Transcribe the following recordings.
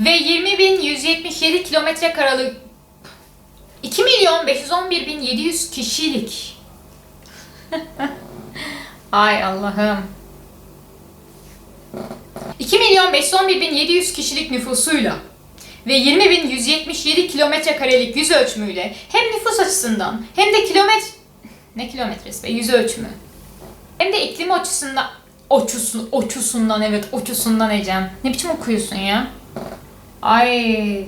ve 20.177 kilometre karalık 2 milyon 511.700 kişilik. Ay Allah'ım. 2 milyon 511.700 kişilik nüfusuyla ve 20.177 kilometre karelik yüz ölçümüyle hem nüfus açısından hem de kilometre ne kilometresi be yüz ölçümü hem de iklim açısından Oçusun, oçusundan evet oçusundan Ecem. Ne biçim okuyorsun ya? Ay.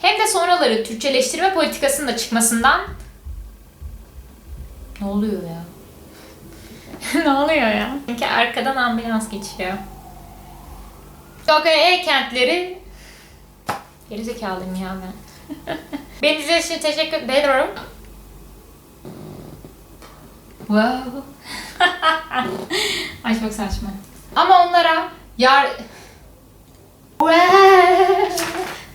Hem de sonraları Türkçeleştirme politikasının da çıkmasından ne oluyor ya? ne oluyor ya? Çünkü arkadan ambulans geçiyor. Tokyo kentleri Gerizekalıyım ya ben. Beni izlediğiniz için teşekkür ederim. Wow. Ay çok saçma. Ama onlara yar...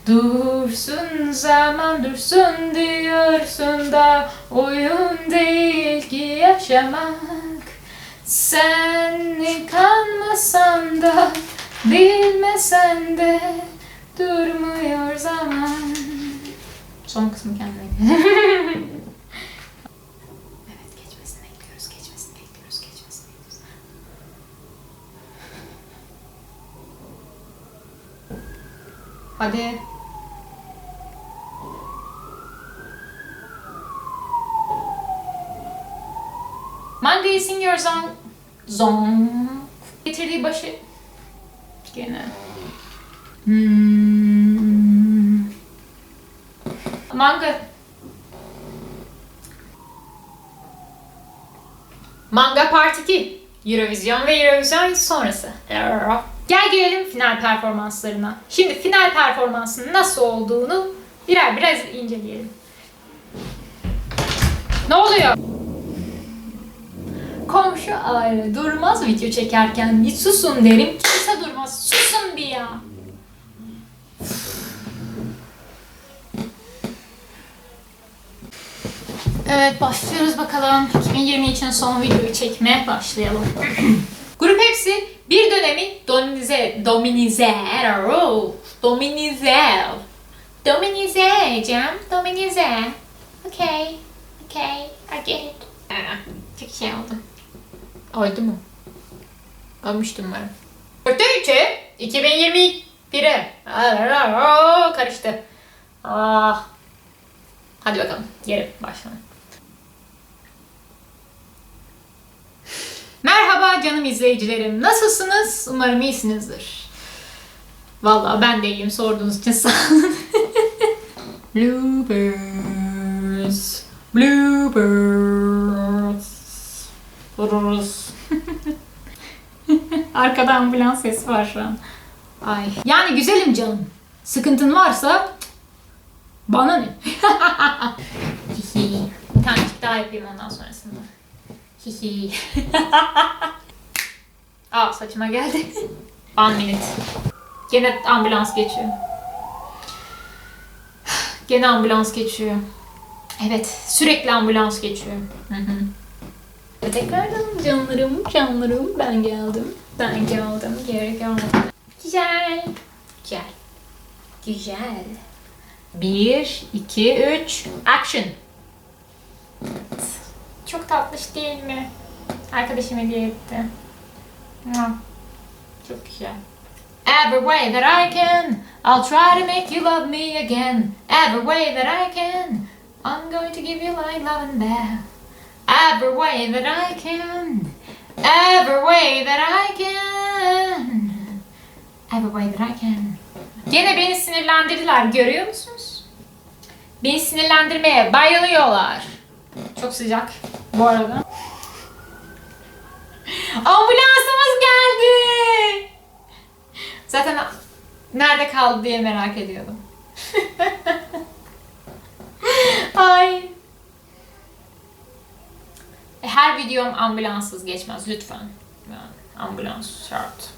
Dursun zaman dursun diyorsun da oyun değil ki yaşamak. Sen kanmasan da bilmesen de durmuyor zaman. Son kısmı kendine. Hadi. Manga'yı sing your song. Zong. Getirdiği başı. Gene. Hmm. Manga. Manga Part 2. Eurovision ve Eurovision sonrası. Gel gelelim final performanslarına. Şimdi final performansının nasıl olduğunu birer biraz inceleyelim. Ne oluyor? Komşu aile durmaz video çekerken bir susun derim kimse durmaz. Susun bir ya. Evet başlıyoruz bakalım. 2020 için son videoyu çekmeye başlayalım. Grup hepsi bir dönemi dominize, dominize, dominize, dominize, Cem, dominize. Okay, okay, I get it. Aa, çok şey oldu. Oldu mu? Olmuştum ben. Dörtte üçü 2021'e. Aa, Karıştı. Ah. Hadi bakalım. Geri başlayalım. Canım izleyicilerim. Nasılsınız? Umarım iyisinizdir. Vallahi ben de iyiyim. Sorduğunuz için sağ olun. Bloopers. Bloopers. Vururuz. Arkada ambulans sesi var şu an. Ay. Yani güzelim canım. Sıkıntın varsa bana ne? Bir tanecik daha yapayım ondan sonrasında. Hihi. Aa saçıma geldi. One minute. Gene ambulans geçiyor. Gene ambulans geçiyor. Evet, sürekli ambulans geçiyor. Hı hı. Tekrardan canlarım, canlarım ben geldim. Ben geldim, geri geldim. Güzel. Güzel. Güzel. Bir, iki, üç, action. Çok tatlış değil mi? Arkadaşım hediye etti. Mua. Çok güzel. Every way that I can, I'll try to make you love me again. Every way that I can, I'm going to give you my love and back. Every way that I can, every way that I can, every way that I can. Gene beni sinirlendirdiler, görüyor musunuz? Beni sinirlendirmeye bayılıyorlar. Çok sıcak bu arada. Ambulansımız geldi. Zaten nerede kaldı diye merak ediyordum. Ay. E, Her videom ambulanssız geçmez lütfen. Yani ambulans şart.